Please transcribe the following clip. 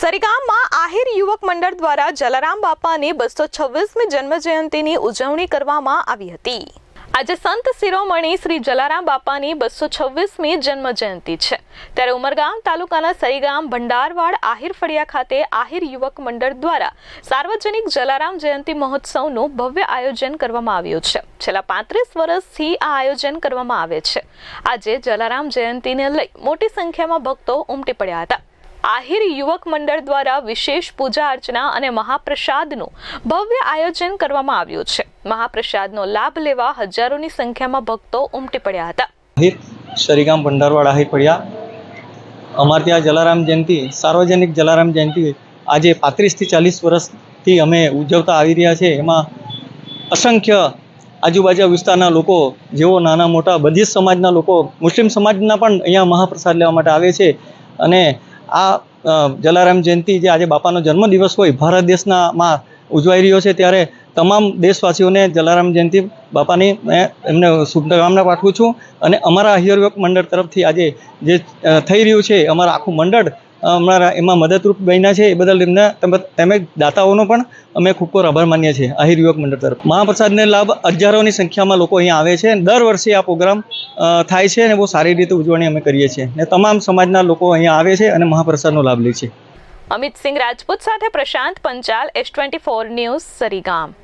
સરીગામમાં આહિર યુવક મંડળ દ્વારા જલારામ બાપાની બસો છવ્વીસમી જન્મ જયંતિની ઉજવણી કરવામાં આવી હતી. આજે સંત શિરોમણી શ્રી જલારામ બાપાની બસો છવ્વીસમી જન્મ જયંતિ છે. ત્યારે ઉમરગામ તાલુકાના સરીગામ ભંડારવાડ આહિર ફળિયા ખાતે આહિર યુવક મંડળ દ્વારા સાર્વજનિક જલારામ જયંતિ મહોત્સવનું ભવ્ય આયોજન કરવામાં આવ્યું છે. છેલ્લા પાંત્રીસ વર્ષથી આ આયોજન કરવામાં આવે છે. આજે જલારામ જયંતિને લઈ મોટી સંખ્યામાં ભક્તો ઉમટી પડ્યા હતા. આહિર યુવક મંડળ દ્વારા વિશેષ પૂજા અર્ચના અને મહાપ્રસાદનું ભવ્ય આયોજન કરવામાં આવ્યું છે. મહાપ્રસાદનો લાભ લેવા હજારોની સંખ્યામાં ભક્તો ઉમટી પડ્યા હતા. આહિર, શરીગામ ભંડારવાડ આહિર પડ્યા. અમારે ત્યાં જલારામ જયંતિ, સાર્વજનિક જલારામ જયંતિ આજે પાંત્રીસથી ચાલીસ વર્ષથી અમે ઉજવતા આવી રહ્યા છે. એમાં અસંખ્ય આજુબાજુ વિસ્તારના લોકો, જેઓ નાના મોટા બધી જ સમાજના લોકો, મુસ્લિમ સમાજના પણ અહીંયા મહાપ્રસાદ લેવા માટે આવે છે. અને આ જલારામ જયંતિ જે આજે બાપાનો જન્મદિવસ હોય, ભારત દેશના માં ઉજવાઈ રહ્યો છે ત્યારે તમામ દેશવાસીઓને જલારામ જયંતિ બાપાની એમને શુભકામના પાઠવું છું. અને અમારા હરિયરવક મંડળ તરફથી આજે જે થઈ રહ્યું છે, અમારા આખું મંડળ અમારા એમાં મદદરૂપ બન્યા છે, એ બદલ એમના તેમ- તેમજ દાતાઓનો પણ અમે ખૂબ ખૂબ આભાર માનીએ છીએ, આહિર યુવક મંડળ તરફ. મહાપ્રસાદને લાભ હજારોની સંખ્યામાં લોકો અહીંયા આવે છે, દર વર્ષે આ પ્રોગ્રામ થાય છે અને બહુ સારી રીતે ઉજવણી અમે કરીએ છીએ. ને તમામ સમાજના લોકો અહીંયા આવે છે અને મહાપ્રસાદનો લાભ લે છે. અમિત સિંહ રાજપૂત સાથે Prashant Panchal, S twenty four news, Sarigam.